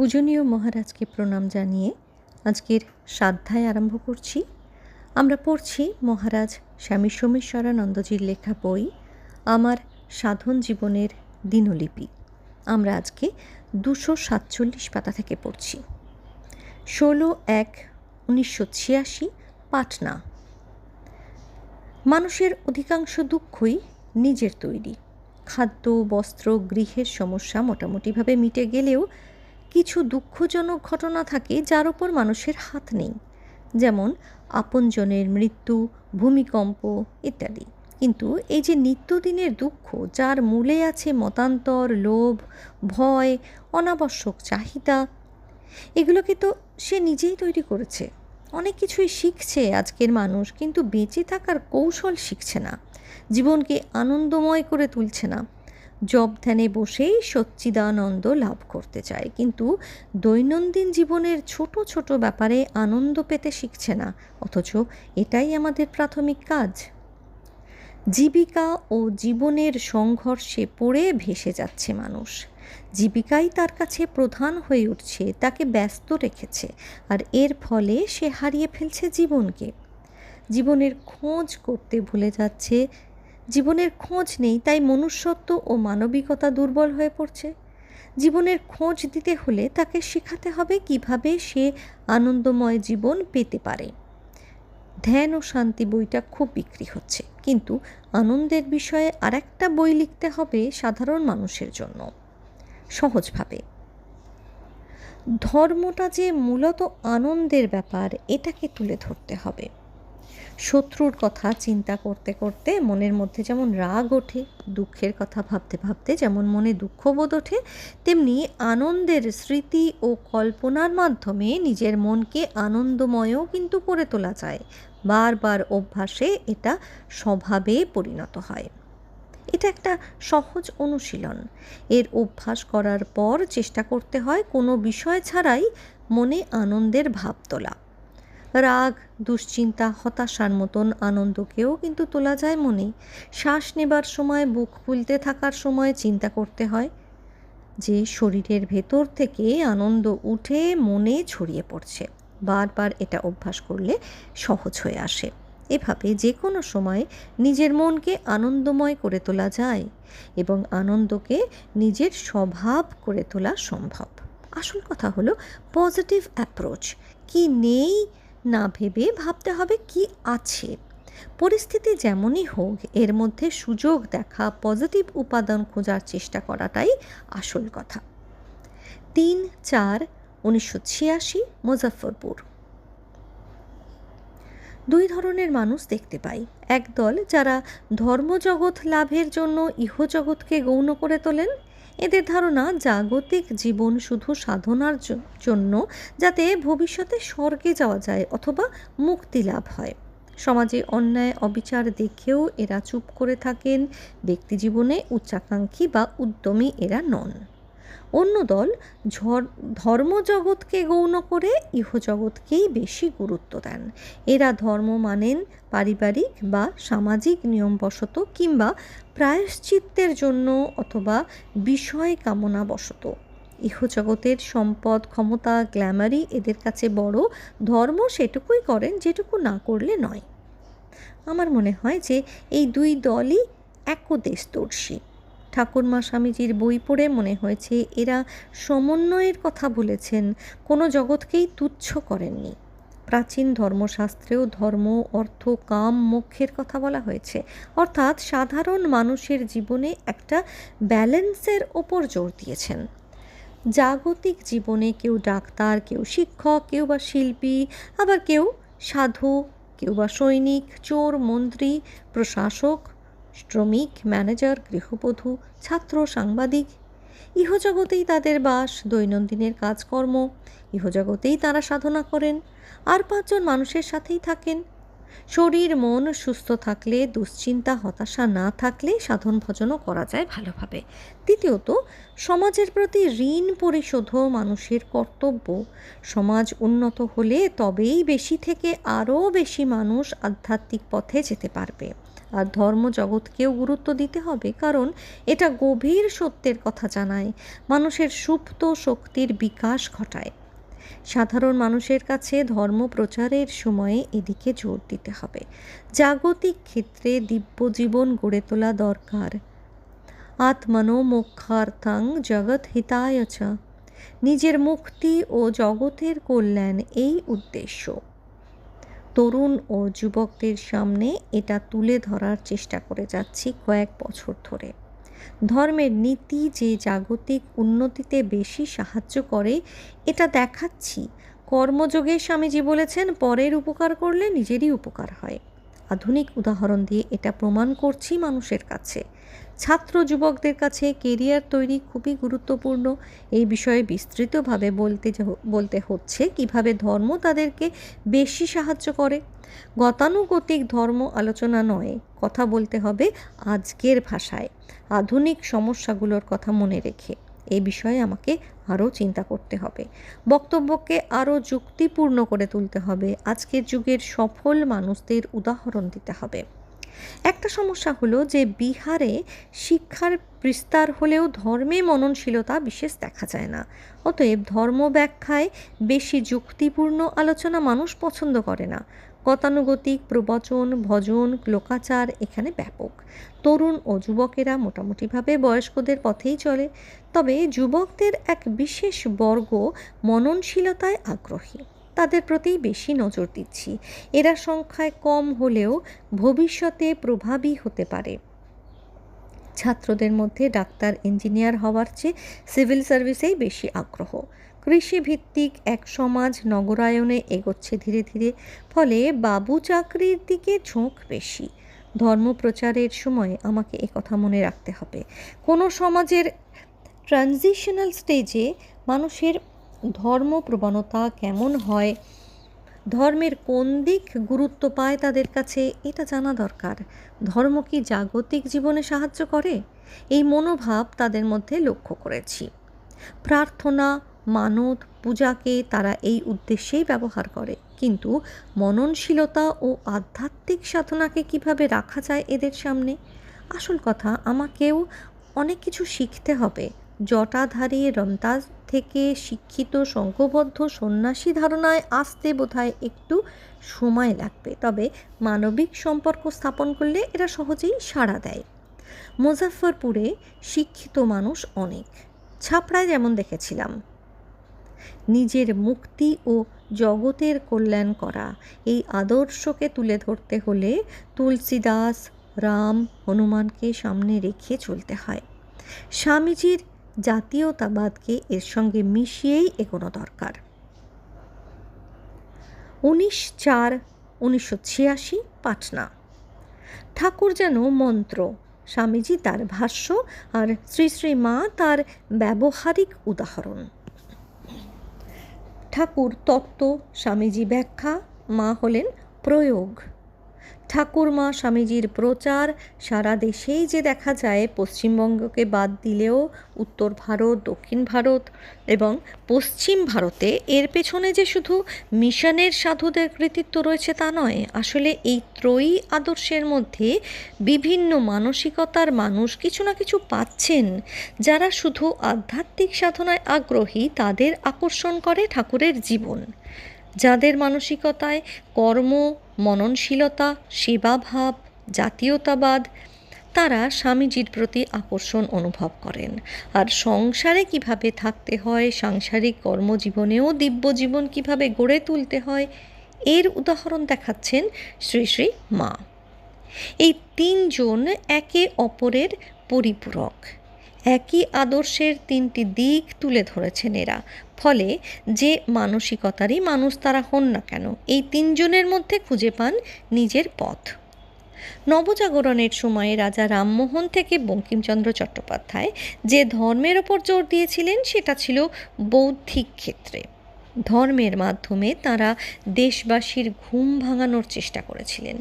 পূজনীয় মহারাজকে প্রণাম জানিয়ে আজকের সাধ্যায় আরম্ভ করছি। আমরা পড়ছি মহারাজ স্বামী সোমেশ্বরানন্দজির লেখা বই, আমার সাধন জীবনের দিনলিপি। আমরা আজকে দুশো সাতচল্লিশ পাতা থেকে পড়ছি। ষোলো এক উনিশশো ছিয়াশি, পাটনা। মানুষের অধিকাংশ দুঃখই নিজের তৈরি। খাদ্য, বস্ত্র, গৃহের সমস্যা মোটামুটিভাবে মিটে গেলেও দুঃখজনক ঘটনা থাকে যার ওপর মানুষের হাত নেই। যেমন আপনজনের মৃত্যু, ভূমিকম্প ইত্যাদি। কিন্তু এই যে নিত্যদিনের দুঃখ, যার মূলে আছে মতান্তর, লোভ, ভয়, অনাবশ্যক চাহিদা, এগুলোকে তো সে নিজেই তৈরি করেছে। অনেক কিছুই শিখছে আজকের মানুষ, কিন্তু বেঁচে থাকার কৌশল শিখছে না। জীবনকে আনন্দময় করে তুলছে না। জব ধ্যানে বসেই সচ্চিদানন্দ লাভ করতে চায়। কিন্তু দৈনন্দিন জীবনের ছোট ছোট ব্যাপারে আনন্দ পেতে শিখছে না। অথচ এটাই আমাদের প্রাথমিক কাজ। জীবিকা ও জীবনের সংঘর্ষে পড়ে ভেসে যাচ্ছে মানুষ। জীবিকাই তার কাছে প্রধান হয়ে উঠছে, তাকে ব্যস্ত রেখেছে, আর এর ফলে সে হারিয়ে ফেলছে জীবনকে। জীবনের খোঁজ করতে ভুলে যাচ্ছে জীবনের খোঁজ নেই, তাই মনুষ্যত্ব ও মানবিকতা দুর্বল হয়ে পড়ছে। জীবনের খোঁজ দিতে হলে তাকে শেখাতে হবে কীভাবে সে আনন্দময় জীবন পেতে পারে। ধ্যান ও শান্তি বইটা খুব বিক্রি হচ্ছে, কিন্তু আনন্দের বিষয়ে আরেকটা বই লিখতে হবে সাধারণ মানুষের জন্য। সহজভাবে। ধর্মটা যে মূলত আনন্দের ব্যাপার, এটাকে তুলে ধরতে হবে। শত্রুর কথা চিন্তা করতে করতে মনের মধ্যে যেমন রাগ ওঠে, দুঃখের কথা ভাবতে ভাবতে যেমন মনে দুঃখবোধ ওঠে, তেমনি আনন্দের স্মৃতি ও কল্পনার মাধ্যমে নিজের মনকে আনন্দময়ও কিন্তু করে তোলা যায়। বারবার অভ্যাসে এটা স্বভাবে পরিণত হয়। এটা একটা সহজ অনুশীলন। এর অভ্যাস করার পর চেষ্টা করতে হয় কোনো বিষয় ছাড়াই মনে আনন্দের ভাব তোলা। রাগ, দুশ্চিন্তা, হতাশার মতন আনন্দকেও কিন্তু তোলা যায় মনে। শ্বাস নেবার সময়, বুক ফুলতে থাকার সময় চিন্তা করতে হয় যে শরীরের ভেতর থেকে আনন্দ উঠে মনে ছড়িয়ে পড়ছে। বারবার এটা অভ্যাস করলে সহজ হয়ে আসে। এভাবে যে কোনো সময় নিজের মনকে আনন্দময় করে তোলা যায় এবং আনন্দকে নিজের স্বভাব করে তোলা সম্ভব। আসল কথা হলো, পজিটিভ অ্যাপ্রোচ। কি নেই না ভেবে ভাবতে হবে কি আছে। পরিস্থিতি যেমনই হোক, এর মধ্যে সুযোগ দেখা, পজিটিভ উপাদান খোঁজার চেষ্টা করাটাই আসল কথা। তিন চার উনিশশো ছিয়াশি, মুজফ্ফরপুর। দুই ধরনের মানুষ দেখতে পাই। একদল যারা ধর্মজগৎ লাভের জন্য ইহজগৎকে গৌণ করে তোলেন এদের ধারণা জাগতিক জীবন শুধু সাধনার জন্য যাতে ভবিষ্যতে স্বর্গে যাওয়া যায় অথবা মুক্তি লাভ হয়। সমাজে অন্যায়, অবিচার দেখেও এরা চুপ করে থাকেন, ব্যক্তি জীবনে উচ্চাকাঙ্ক্ষী বা উদ্যমী এরা নন। অন্য দল ধর্মজগৎকে গৌণ করে ইহজগৎকেই বেশি গুরুত্ব দেন। এরা ধর্ম মানেন পারিবারিক বা সামাজিক নিয়মবশত কিংবা প্রায়শ্চিত্তের জন্য অথবা বিষয় কামনা বশত ইহজগতের সম্পদ, ক্ষমতা গ্ল্যামারি এদের কাছে বড়। ধর্ম সেটুকুই করেন, যেটুকু না করলে নয়। আমার মনে হয় যে এই দুই দলই একদেশদর্শী। ঠাকুরমা স্বামীজির বই পড়ে মনে হয়েছে, এরা সমন্বয়ের কথা বলেছেন, কোনো জগৎকেই তুচ্ছ করেননি। প্রাচীন ধর্মশাস্ত্রেও ধর্ম, অর্থ, কাম, মোক্ষের কথা বলা হয়েছে। অর্থাৎ সাধারণ মানুষের জীবনে একটা ব্যালেন্সের ওপর জোর দিয়েছেন। জাগতিক জীবনে কেউ ডাক্তার, কেউ শিক্ষক, কেউ বা শিল্পী, আবার কেউ সাধু, কেউ বা সৈনিক, চোর, মন্ত্রী, প্রশাসক শ্রমিক, ম্যানেজার, গৃহবধূ, ছাত্র, সাংবাদিক, ইহজগতেই তাদের বাস, দৈনন্দিনের কাজকর্ম, ইহজগতেই তারা সাধনা করেন। আর পাঁচজন মানুষের সাথেই থাকেন। শরীর, মন সুস্থ থাকলে, দুশ্চিন্তা, হতাশা না থাকলে সাধন ভজনও করা যায় ভালোভাবে। দ্বিতীয়ত, সমাজের প্রতি ঋণ পরিশোধও মানুষের কর্তব্য। সমাজ উন্নত হলে তবেই বেশি থেকে আরও বেশি মানুষ আধ্যাত্মিক পথে যেতে পারবে। আর ধর্ম জগৎকেও গুরুত্ব দিতে হবে, কারণ এটা গভীর সত্যের কথা জানায়। মানুষের সুপ্ত শক্তির বিকাশ ঘটায়। সাধারণ মানুষের কাছে ধর্ম প্রচারের সময়ে এদিকে জোর দিতে হবে। জাগতিক ক্ষেত্রে দিব্য জীবন গড়ে তোলা দরকার। আত্মনো মোক্ষার্থাং জগৎ হিতায় চ। নিজের মুক্তি ও জগতের কল্যাণ এই উদ্দেশ্য। তরুণ ও যুবকদের সামনে এটা তুলে ধরার চেষ্টা করে যাচ্ছি কয়েক বছর ধরে। ধর্মের নীতি যে জাগতিক উন্নতিতে বেশি সাহায্য করে, এটা দেখাচ্ছি। কর্মযোগে স্বামীজি বলেছেন, পরের উপকার করলে নিজেরই উপকার হয়। আধুনিক উদাহরণ দিয়ে এটা প্রমাণ করছি মানুষের কাছে। ছাত্র যুবকদের কাছে কেরিয়ার তৈরি খুবই গুরুত্বপূর্ণ। এই বিষয়ে বিস্তৃতভাবে বলতে বলতে হচ্ছে কীভাবে ধর্ম তাদেরকে বেশি সাহায্য করে। গতানুগতিক ধর্ম আলোচনা নয়, কথা বলতে হবে আজকের ভাষায়। আধুনিক সমস্যাগুলোর কথা মনে রেখে এ বিষয়ে আমাকে আরও চিন্তা করতে হবে। বক্তব্যকে আরও যুক্তিপূর্ণ করে তুলতে হবে। আজকের যুগের সফল মানুষদের উদাহরণ দিতে হবে। একটা সমস্যা হলো যে বিহারে শিক্ষার বিস্তার হলেও ধর্মে মননশীলতা বিশেষ দেখা যায় না। অতএব ধর্ম ব্যাখ্যায় বেশি যুক্তিপূর্ণ আলোচনা মানুষ পছন্দ করে না। গতানুগতিক প্রবচন, ভজন, লোকাচার এখানে ব্যাপক। তরুণ ও যুবকেরা মোটামুটিভাবে বয়স্কদের পথেই চলে। তবে যুবকদের এক বিশেষ বর্গ মননশীলতায় আগ্রহী। তাদের প্রতি বেশি নজর দিচ্ছি। এরা সংখ্যায় কম হলেও ভবিষ্যতে প্রভাবী হতে পারে। ছাত্রদের মধ্যে ডাক্তার, ইঞ্জিনিয়ার হওয়ার চেয়ে সিভিল সার্ভিসেই বেশি আগ্রহ। কৃষিভিত্তিক এক সমাজ নগরায়নে এগোচ্ছে ধীরে ধীরে, ফলে বাবু চাকরির দিকে ঝোঁক বেশি। ধর্মপ্রচারের সময় আমাকে কথা মনে রাখতে হবে। কোনো সমাজের ট্রানজিশনাল স্টেজে মানুষের ধর্ম প্রবণতা কেমন হয়? ধর্মের কোন দিক গুরুত্ব পায় তাদের কাছে? এটা জানা দরকার। ধর্ম কি জাগতিক জীবনে সাহায্য করে? এই মনোভাব তাদের মধ্যে লক্ষ্য করেছি। প্রার্থনা, মানত, পূজাকে তারা এই উদ্দেশ্যেই ব্যবহার করে। কিন্তু মননশীলতা ও আধ্যাত্মিক সাধনাকে কীভাবে রাখা যায় এদের সামনে? আসল কথা, আমাকেও অনেক কিছু শিখতে হবে। জটাধারী রমতাজ থেকে শিক্ষিত সংঘবদ্ধ সন্ন্যাসী ধারণায় আসতে বোধহয় একটু সময় লাগবে। তবে মানবিক সম্পর্ক স্থাপন করলে এরা সহজেই সাড়া দেয়। মুজাফরপুরে শিক্ষিত মানুষ অনেক। ছাপড়ায় যেমন দেখেছিলাম। নিজের মুক্তি ও জগতের কল্যাণ করা, এই আদর্শকে তুলে ধরতে হলে তুলসীদাস, রাম, হনুমানকে সামনে রেখে চলতে হয়। স্বামীজির জাতীয়তাবাদকে এর সঙ্গে মিশিয়েই এগোনো দরকার। উনিশ চার উনিশশো ছিয়াশি, পাটনা। ঠাকুর যেন মন্ত্র, স্বামীজি তার ভাষ্য আর শ্রী শ্রী মা তার ব্যবহারিক উদাহরণ। ঠাকুর তত্ত্ব, স্বামীজি ব্যাখ্যা, মা হলেন প্রয়োগ। ঠাকুরমা স্বামীজির প্রচার, সারা দেশেই যে দেখা যায়, পশ্চিমবঙ্গকে বাদ দিলেও উত্তর ভারত, দক্ষিণ ভারত এবং পশ্চিম ভারতে এর পেছনে যে শুধু মিশনের সাধুদের কৃতিত্ব রয়েছে তা নয়, আসলে এই ত্রয়ী আদর্শের মধ্যে বিভিন্ন মানসিকতার মানুষ কিছু না কিছু পাচ্ছেন। যারা শুধু আধ্যাত্মিক সাধনায় আগ্রহী, তাদের আকর্ষণ করে ঠাকুরের জীবন। যাদের মানসিকতায় কর্ম মননশীলতা সেবাভাব জাতীয়তাবাদ, তারা স্বামীজির প্রতি আকর্ষণ অনুভব করেন। আর সংসারে কীভাবে থাকতে হয়, সাংসারিক কর্মজীবনেও দিব্য জীবন কীভাবে গড়ে তুলতে হয়, এর উদাহরণ দেখাচ্ছেন শ্রী শ্রী মা। এই তিনজন একে অপরের পরিপূরক। একই আদর্শের তিনটি দিক তুলে ধরেছেন এরা। ফলে যে মানসিকতারই মানুষ তারা হন না কেন, এই তিনজনের মধ্যে খুঁজে পান নিজের পথ। নবজাগরণের সময়ে রাজা রামমোহন থেকে বঙ্কিমচন্দ্র চট্টোপাধ্যায় যে ধর্মের ওপর জোর দিয়েছিলেন, সেটা ছিল বৌদ্ধিক ক্ষেত্রে। ধর্মের মাধ্যমে তারা দেশবাসীর ঘুম ভাঙানোর চেষ্টা করেছিলেন।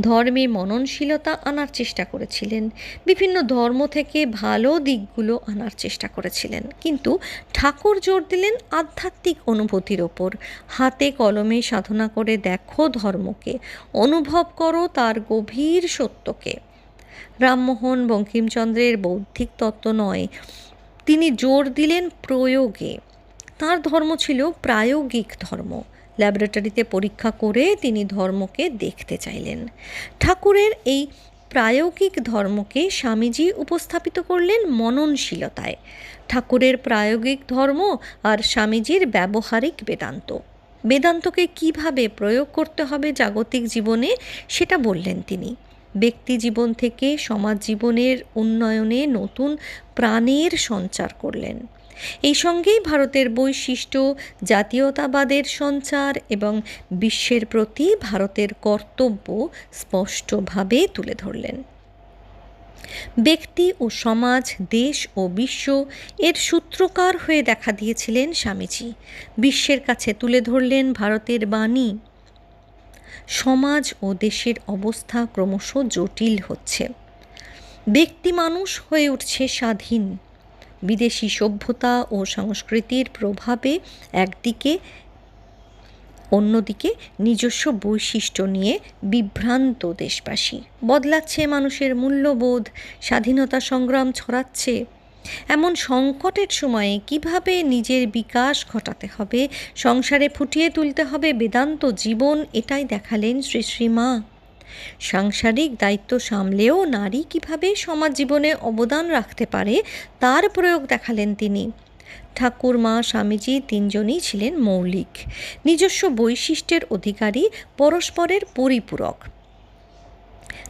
ধর্মে মননশীলতা আনার চেষ্টা করেছিলেন। বিভিন্ন ধর্ম থেকে ভালো দিকগুলো আনার চেষ্টা করেছিলেন। কিন্তু ঠাকুর জোর দিলেন আধ্যাত্মিক অনুভূতির ওপর। হাতে কলমে সাধনা করে দেখো ধর্মকে, অনুভব করো তার গভীর সত্যকে। রামমোহন বঙ্কিমচন্দ্রের বৌদ্ধিক তত্ত্ব নয়, তিনি জোর দিলেন প্রয়োগে। তার ধর্ম ছিল প্রায়োগিক ধর্ম। ল্যাবরেটরিতে পরীক্ষা করে তিনি ধর্মকে দেখতে চাইলেন। ঠাকুরের এই প্রায়োগিক ধর্মকে স্বামীজি উপস্থাপিত করলেন মননশীলতায়। ঠাকুরের প্রায়োগিক ধর্ম আর স্বামীজির ব্যবহারিক বেদান্ত। বেদান্তকে কীভাবে প্রয়োগ করতে হবে জাগতিক জীবনে সেটা বললেন তিনি। ব্যক্তি জীবন থেকে সমাজ জীবনের উন্নয়নে নতুন প্রাণের সঞ্চার করলেন। এই সঙ্গেই ভারতের বৈশিষ্ট্য, জাতীয়তাবাদের সঞ্চার এবং বিশ্বের প্রতি ভারতের কর্তব্য স্পষ্টভাবে তুলে ধরলেন। ব্যক্তি ও সমাজ, দেশ ও বিশ্ব এর সূত্রকার হয়ে দেখা দিয়েছিলেন স্বামীজি। বিশ্বের কাছে তুলে ধরলেন ভারতের বাণী। সমাজ ও দেশের অবস্থা ক্রমশ জটিল হচ্ছে। ব্যক্তি মানুষ হয়ে উঠছে স্বাধীন। বিদেশি সভ্যতা ও সংস্কৃতির প্রভাবে একদিকে, অন্যদিকে নিজস্ব বৈশিষ্ট্য নিয়ে বিভ্রান্ত দেশবাসী। বদলাচ্ছে মানুষের মূল্যবোধ, স্বাধীনতা সংগ্রাম ছড়াচ্ছে। এমন সংকটের সময়ে কীভাবে নিজের বিকাশ ঘটাতে হবে, সংসারে ফুটিয়ে তুলতে হবে বেদান্ত জীবন, এটাই দেখালেন শ্রী শ্রীমা সাংসারিক দায়িত্ব সামলেও নারী কীভাবে সমাজ জীবনে অবদান রাখতে পারে, তার প্রয়োগ দেখালেন তিনি। ঠাকুর, মা, স্বামীজি তিনজনই ছিলেন মৌলিক। নিজস্ব বৈশিষ্ট্যের অধিকারী, পরস্পরের পরিপূরক।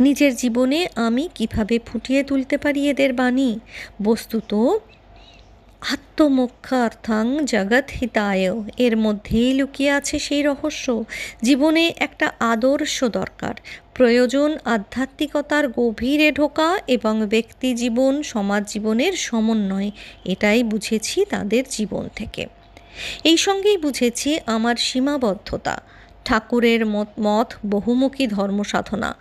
নিজের জীবনে আমি কীভাবে ফুটিয়ে তুলতে পারি এদের বাণী? বস্তুত আত্মমোক্ষার্থাং জগৎ হিতায় এর মধ্যেই লুকিয়ে আছে সেই রহস্য। জীবনে একটা আদর্শ দরকার। প্রয়োজন আধ্যাত্মিকতার গভীরে ঢোকা এবং ব্যক্তি জীবন, সমাজ জীবনের সমন্বয়। এটাই বুঝেছি তাদের জীবন থেকে। এই সঙ্গেই বুঝেছি আমার সীমাবদ্ধতা। ঠাকুরের মত মত বহুমুখী ধর্ম সাধনা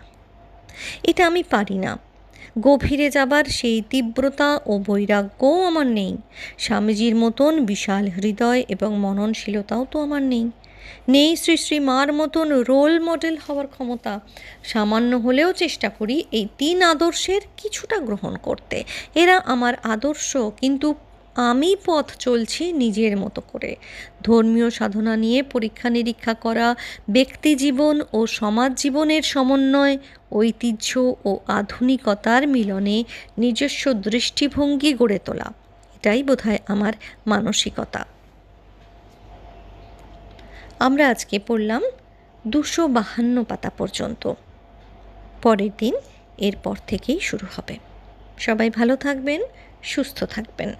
এটা আমি পারি না। গভীরে যাবার সেই তীব্রতা ও বৈরাগ্যও আমার নেই। স্বামীজির মতন বিশাল হৃদয় এবং মননশীলতাও তো আমার নেই। নেই শ্রী শ্রী মার মতন রোল মডেল হওয়ার ক্ষমতা। সামান্য হলেও চেষ্টা করি এই তিন আদর্শের কিছুটা গ্রহণ করতে। এরা আমার আদর্শ, কিন্তু আমি পথ চলছি নিজের মতো করে। ধর্মীয় সাধনা নিয়ে পরীক্ষা নিরীক্ষা করা, ব্যক্তি জীবন ও সমাজ জীবনের সমন্বয়, ঐতিহ্য ও আধুনিকতার মিলনে নিজস্ব দৃষ্টিভঙ্গি গড়ে তোলা। এটাই বোধহয় আমার মানসিকতা। আমরা আজকে পড়লাম দুশো বাহান্ন পাতা পর্যন্ত। পরের দিন এরপর থেকেই শুরু হবে। সবাই ভালো থাকবেন, সুস্থ থাকবেন।